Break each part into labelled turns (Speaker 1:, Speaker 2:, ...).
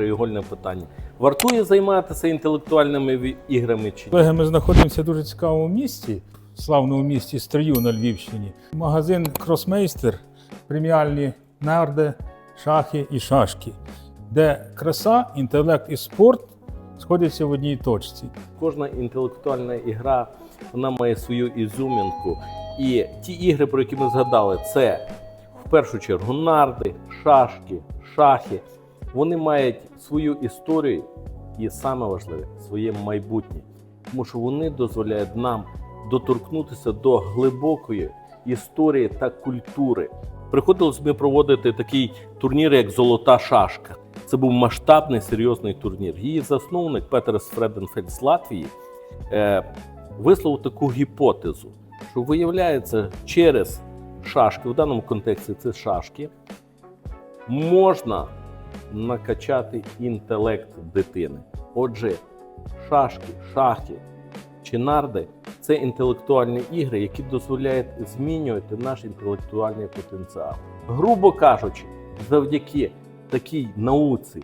Speaker 1: краєгольне питання. Вартує займатися інтелектуальними іграми чи ні?
Speaker 2: Колеги, ми знаходимося в дуже цікавому місті, славному місті Стрию на Львівщині. Магазин Кросмейстер, преміальні нарди, шахи і шашки, де краса, інтелект і спорт сходяться в одній точці.
Speaker 1: Кожна інтелектуальна ігра вона має свою ізюмінку. І ті ігри, про які ми згадали, це в першу чергу нарди, шашки, шахи. Вони мають свою історію і саме важливе своє майбутнє, тому що вони дозволяють нам доторкнутися до глибокої історії та культури. Приходилось ми проводити такий турнір, як Золота шашка. Це був масштабний серйозний турнір. Її засновник Петерс Фреденфельд з Латвії е, висловив таку гіпотезу, що виявляється, через шашки, в даному контексті це шашки, можна накачати інтелект дитини. Отже, шашки, шахи чи нарди це інтелектуальні ігри, які дозволяють змінювати наш інтелектуальний потенціал. Грубо кажучи, завдяки такій науці,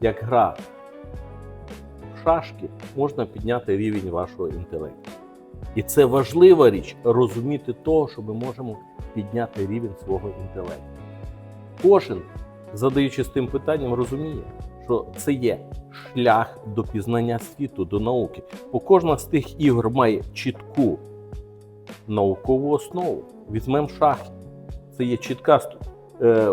Speaker 1: як гра в шашки, можна підняти рівень вашого інтелекту. І це важлива річ розуміти того, що ми можемо підняти рівень свого інтелекту. Кожен, задаючись тим питанням, розуміє, що це є шлях до пізнання світу, до науки. Бо кожна з тих ігор має чітку наукову основу. Візьмемо шахи. Це є чітка е,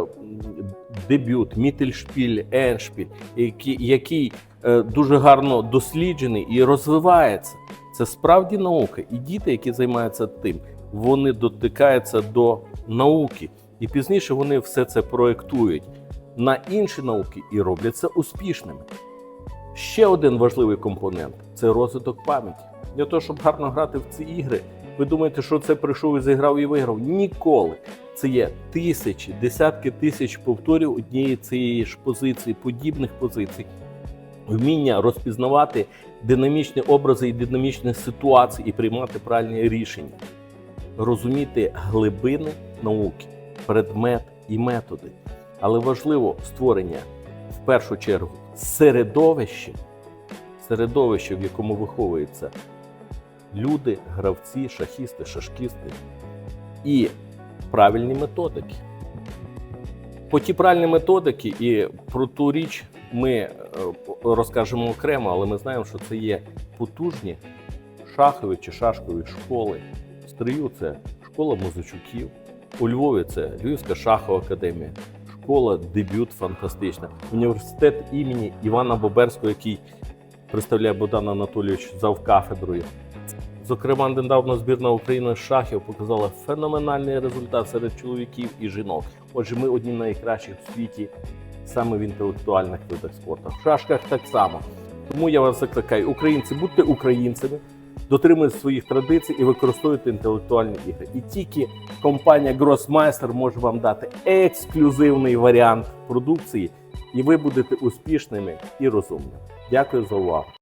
Speaker 1: дебют, мітельшпіль, еншпіль, який, який е, дуже гарно досліджений і розвивається. Це справді наука. І діти, які займаються тим, вони дотикаються до науки. І пізніше вони все це проєктують на інші науки і роблять це успішними. Ще один важливий компонент це розвиток пам'яті. Для того, щоб гарно грати в ці ігри, ви думаєте, що це прийшов і зіграв і виграв? Ніколи. Це є тисячі, десятки тисяч повторів однієї цієї ж позиції, подібних позицій. Вміння розпізнавати динамічні образи і динамічні ситуації і приймати правильні рішення, розуміти глибини науки, предмет і методи. Але важливо створення в першу чергу середовище, середовище, в якому виховуються люди, гравці, шахісти, шашкісти і правильні методики. По ті правильні методики і про ту річ ми е, розкажемо окремо, але ми знаємо, що це є потужні шахові чи шашкові школи. В Стрию це школа музичуків, у Львові це Львівська шахова академія, школа дебют фантастична, університет імені Івана Боберського, який представляє Богдан Анатолійович завкафедрою. Зокрема, недавно збірна України шахів показала феноменальний результат серед чоловіків і жінок. Отже, ми одні найкращих в світі саме в інтелектуальних видах спорту. В шашках так само. Тому я вас закликаю, українці, будьте українцями, дотримуйтесь своїх традицій і використовуйте інтелектуальні ігри. І тільки компанія Grossmeister може вам дати ексклюзивний варіант продукції, і ви будете успішними і розумними. Дякую за увагу.